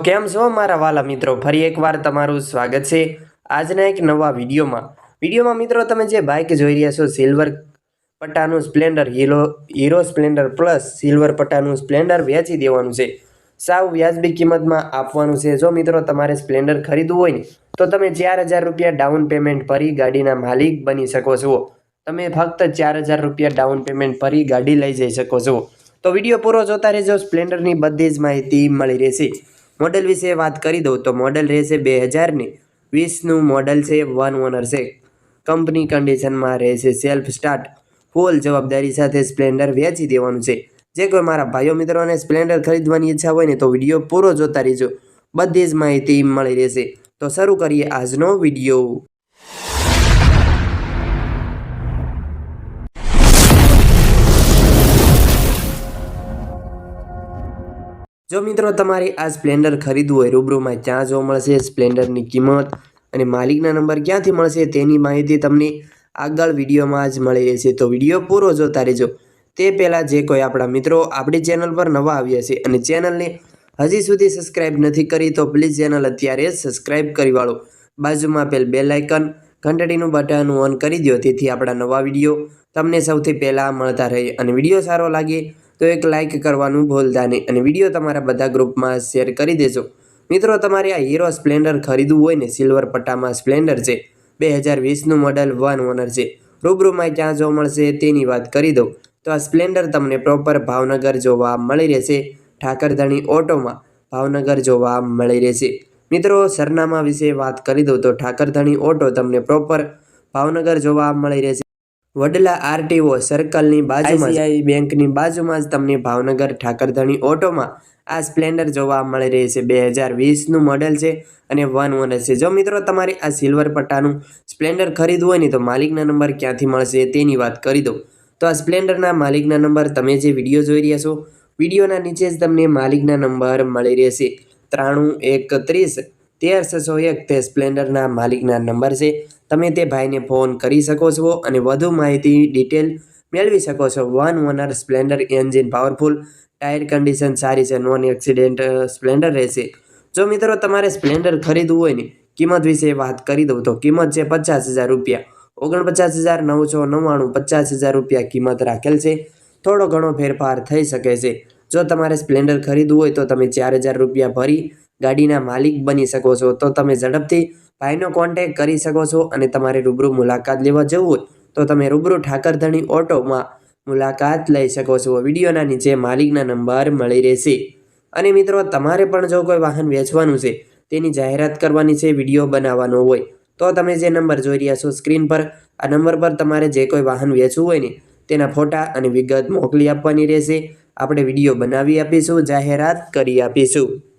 કેમ છો મારા વાલા મિત્રો? ફરી એકવાર તમારું સ્વાગત છે આજના એક નવા વિડીયોમાં. વિડીયોમાં મિત્રો તમે જે બાઇક જોઈ રહ્યા છો silver પટ્ટાનું Splendor Hero Hero Splendor plus silver પટ્ટાનું Splendor વેચી દેવાનું છે. સાવ વ્યાજબી કિંમતમાં આપવાનું છે. જો મિત્રો તમારે સ્પ્લેન્ડર ખરીદવું હોય ને, તો તમે ચાર હજાર રૂપિયા ડાઉન પેમેન્ટ ભરી ગાડીના માલિક બની શકો છો. તમે ફક્ત ચાર હજાર રૂપિયા ડાઉન પેમેન્ટ ભરી ગાડી લઈ જઈ શકો છો. તો વીડિયો પૂરો જોતા રહેજો. સ્પ્લેન્ડરની બધી જ માહિતી મળી રહેશે. મોડલ વિશે વાત કરી દઉં તો મોડલ રહેશે બે હજારની વીસનું મોડલ છે વન ઓનર છે. કંપની કન્ડિશનમાં રહેશે સેલ્ફ સ્ટાર્ટ. ફૂલ જવાબદારી સાથે સ્પ્લેન્ડર વેચી દેવાનું છે. જે કોઈ મારા ભાઈઓ મિત્રોને સ્પ્લેન્ડર ખરીદવાની ઈચ્છા હોય ને તો વીડિયો પૂરો જોતા રહેજો. બધી જ માહિતી મળી રહેશે. તો શરૂ કરીએ આજનો વીડિયો. જો મિત્રો તમારે આ સ્પ્લેન્ડર ખરીદવું હોય, રૂબરૂમાં ક્યાં જોવા મળશે, સ્પ્લેન્ડરની કિંમત અને માલિકના નંબર ક્યાંથી મળશે તેની માહિતી તમને આગળ વિડીયોમાં જ મળી રહેશે. તો વીડિયો પૂરો જોતા રહેજો તે પહેલાં જે કોઈ આપણા મિત્રો આપણી ચેનલ પર નવા આવ્યા છે અને ચેનલને હજી સુધી સબસ્ક્રાઇબ નથી કરી, તો પ્લીઝ ચેનલ અત્યારે સબસ્ક્રાઇબ કરી વાળો. બાજુમાં પેલ બેલ આઇકન ઘંટડીનું બટન ઓન કરી દો તેથી આપણા નવા વીડિયો તમને સૌથી પહેલાં મળતા રહે અને વીડિયો સારો લાગે તો એક લાઇક કરવાનું ભૂલતા નહીં અને વીડિયો તમારા બધા ગ્રુપમાં શેર કરી દેજો. મિત્રો, તમારે આ હીરો સ્પ્લેન્ડર ખરીદવું હોય ને સિલ્વર પટ્ટામાં સ્પ્લેન્ડર છે. બે હજાર વીસનું મોડલ વન ઓનર છે. રૂબરૂમાં ક્યાં જોવા મળશે તેની વાત કરી દઉં. તો આ સ્પ્લેન્ડર તમને પ્રોપર ભાવનગર જોવા મળી રહેશે. ઠાકરધણી ઓટોમાં ભાવનગર જોવા મળી રહેશે. મિત્રો, સરનામા વિશે વાત કરી દઉં તો ઠાકરધણી ઓટો તમને પ્રોપર ભાવનગર જોવા મળી રહેશે. વડલા આરટીઓ સર્કલની બાજુમાં આઈસીઆઈ બેંકની બાજુમાં જ તમને ભાવનગર ઠાકરધણી ઓટોમાં આ સ્પ્લેન્ડર જોવા મળી રહી છે. બે હજાર વીસનું મોડેલ છે અને વન ઓનર છે. જો મિત્રો તમારે આ સિલ્વર પટ્ટાનું સ્પ્લેન્ડર ખરીદવું હોય ને તો માલિકના નંબર ક્યાંથી મળશે તેની વાત કરી દઉં. તો આ સ્પ્લેન્ડરના માલિકના નંબર તમે જે વીડિયો જોઈ રહ્યા છો, વિડીયોના નીચે જ તમને માલિકના નંબર મળી રહેશે. ત્રાણું એકત્રીસ તેર છસો એક તે સ્પ્લેન્ડરના માલિકના નંબર છે. તમે તે ભાઈને ફોન કરી શકો છો અને વધુ માહિતી, ડિટેલ મેળવી શકો છો. One owner Splendor engine powerful, tyre condition સારી છે, નોન એક્સિડેન્ટ સ્પ્લેન્ડર રહેશે. જો મિત્રો તમારે સ્પ્લેન્ડર ખરીદવું હોય ને, કિંમત વિશે વાત કરી દઉં તો કિંમત છે પચાસ હજાર રૂપિયા. ઓગણપચાસ હજાર નવસો નવ્વાણું પચાસ હજાર રૂપિયા કિંમત રાખેલ છે. થોડો ઘણો ફેરફાર થઈ શકે છે. જો તમારે સ્પ્લેન્ડર ખરીદવું હોય તો તમે ચાર હજાર રૂપિયા ભરી ગાડીના માલિક બની શકો છો. તો તમે ઝડપથી ભાઈનો કોન્ટેક કરી શકો છો અને તમારે રૂબરૂ મુલાકાત લેવા જવું હોય તો તમે રૂબરૂ ઠાકરધણી ઓટોમાં મુલાકાત લઈ શકો છો. વિડીયોના નીચે માલિકના નંબર મળી રહેશે. અને મિત્રો, તમારે પણ જો કોઈ વાહન વેચવાનું છે, તેની જાહેરાત કરવાની છે, વીડિયો બનાવવાનો હોય, તો તમે જે નંબર જોઈ રહ્યા છો સ્ક્રીન પર, આ નંબર પર તમારે જે કોઈ વાહન વેચવું હોય ને, તેના ફોટા અને વિગત મોકલી આપવાની રહેશે. આપણે વીડિયો બનાવી આપીશું, જાહેરાત કરી આપીશું.